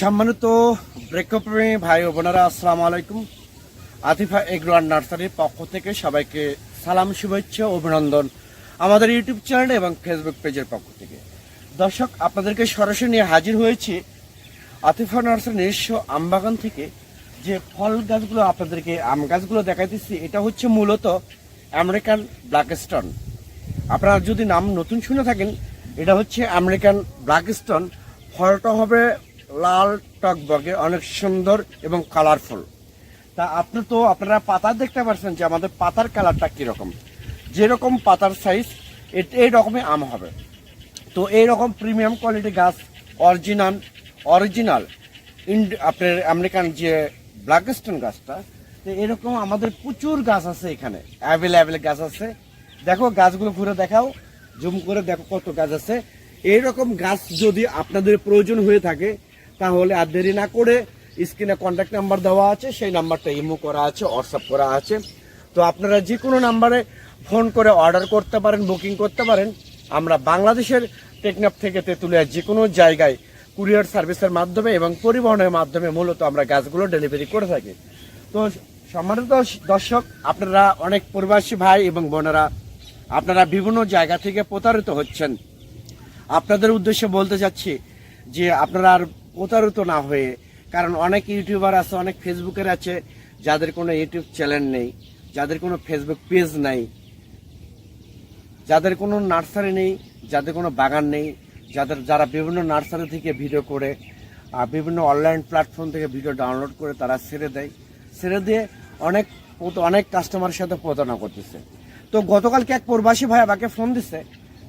সম্মানিত ব্রেকপ্রেমী ভাই ও বোনেরা, আসসালামু আলাইকুম। আতিফা এগ্রোয়ার নার্সারির পক্ষ থেকে সবাইকে সালাম, শুভেচ্ছা, অভিনন্দন আমাদের ইউটিউব চ্যানেল এবং ফেসবুক পেজের পক্ষ থেকে। দর্শক, আপনাদেরকে সরাসরি নিয়ে হাজির হয়েছি আতিফা নার্সারি নিজস্ব আমবাগান থেকে। যে ফল গাছগুলো আপনাদেরকে, আম গাছগুলো দেখাইতেছি, এটা হচ্ছে মূলত আমেরিকান ব্ল্যাকস্টোন। আপনারা যদি নাম নতুন শুনে থাকেন, এটা হচ্ছে আমেরিকান ব্ল্যাকস্টোন। ফলটা হবে লাল টকবগে অনেক সুন্দর এবং কালারফুল। তা আপনি তো আপনারা পাতা দেখতে পাচ্ছেন যে আমাদের পাতার কালারটা কীরকম। যেরকম পাতার সাইজ এই রকমই আম হবে। তো এই রকম প্রিমিয়াম কোয়ালিটি গাছ অরিজিনাল অরিজিনাল ইন্ড আপনার আমেরিকান যে ব্ল্যাক ব্ল্যাকস্টোন গাছটা, তো এরকম আমাদের প্রচুর গাছ আছে এখানে। অ্যাভেলেবেল গাছ আছে। দেখো গাছগুলো ঘুরে দেখাও। জুম করে দেখো কত গাছ আছে। এইরকম গাছ যদি আপনাদের প্রয়োজন হয়ে থাকে তাহলে আর দেরি না করে স্ক্রিনে কন্ট্যাক্ট নাম্বার দেওয়া আছে, সেই নাম্বারটা ইমো করা আছে হোয়াটসঅ্যাপ করা আছে। তো আপনারা যে কোনো নাম্বারে ফোন করে অর্ডার করতে পারেন বুকিং করতে পারেন। আমরা বাংলাদেশের টেকনাফ থেকে তেঁতুলিয়া যে কোনো জায়গায় কুরিয়ার সার্ভিসের মাধ্যমে এবং পরিবহনের মাধ্যমে মূলত আমরা গাছগুলো ডেলিভারি করে থাকি। তো সম্মানিত দর্শক, আপনারা অনেক প্রবাসী ভাই এবং বোনেরা, আপনারা বিভিন্ন জায়গা থেকে প্রতারিত হচ্ছেন। আপনাদের উদ্দেশ্যে বলতে চাচ্ছি যে আপনারা আর প্রতারিত না হয়ে, কারণ অনেক ইউটিউবার আছে, অনেক ফেসবুকের আছে, যাদের কোনো ইউটিউব চ্যানেল নেই, যাদের কোনো ফেসবুক পেজ নাই, যাদের কোনো নার্সারি নেই, যাদের কোনো বাগান নেই, যাদের, যারা বিভিন্ন নার্সারি থেকে ভিডিও করে বিভিন্ন অনলাইন প্ল্যাটফর্ম থেকে ভিডিও ডাউনলোড করে তারা ছেড়ে দেয়, ছেড়ে দিয়ে অনেক অনেক কাস্টমারের সাথে প্রতারণা করতেছে। তো গতকালকে এক প্রবাসী ভাই আমাকে ফোন দিছে,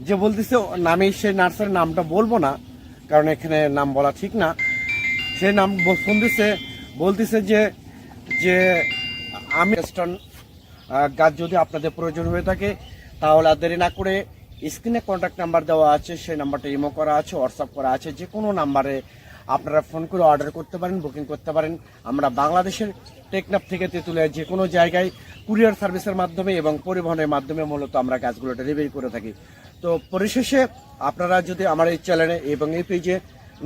যে বলতেছে আমি সেই নার্সারির নামটা বলব না কারণ এখানে নাম বলা ঠিক না। সে নাম ফোন দিছে, বলতেছে যে যে আমি ওয়েস্টার্ন গাছ যদি আপনাদের প্রয়োজন হয়ে থাকে, তাহলে আর দেরি না করে স্ক্রিনে কন্ট্যাক্ট নাম্বার দেওয়া আছে, সেই নাম্বারটা ইমো করা আছে হোয়াটসঅ্যাপ করা আছে যে কোনো নাম্বারে আপনারা ফোন করে অর্ডার করতে পারেন বুকিং করতে পারেন। আমরা বাংলাদেশের টেকনাফ থেকে তেঁতুলিয়া যে কোনো জায়গায় কুরিয়ার সার্ভিসের মাধ্যমে এবং পরিবহনের মাধ্যমে মূলত আমরা গাছগুলো ডেলিভারি করে থাকি। তো পরিশেষে আপনারা যদি আমার এই চ্যানেলে এবং এই পেজে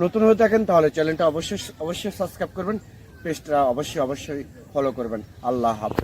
নতুন হয়ে থাকেন, তাহলে চ্যানেলটা অবশ্যই অবশ্যই সাবস্ক্রাইব করবেন। পেজটা অবশ্যই অবশ্যই ফলো করবেন। আল্লাহ হাফেজ।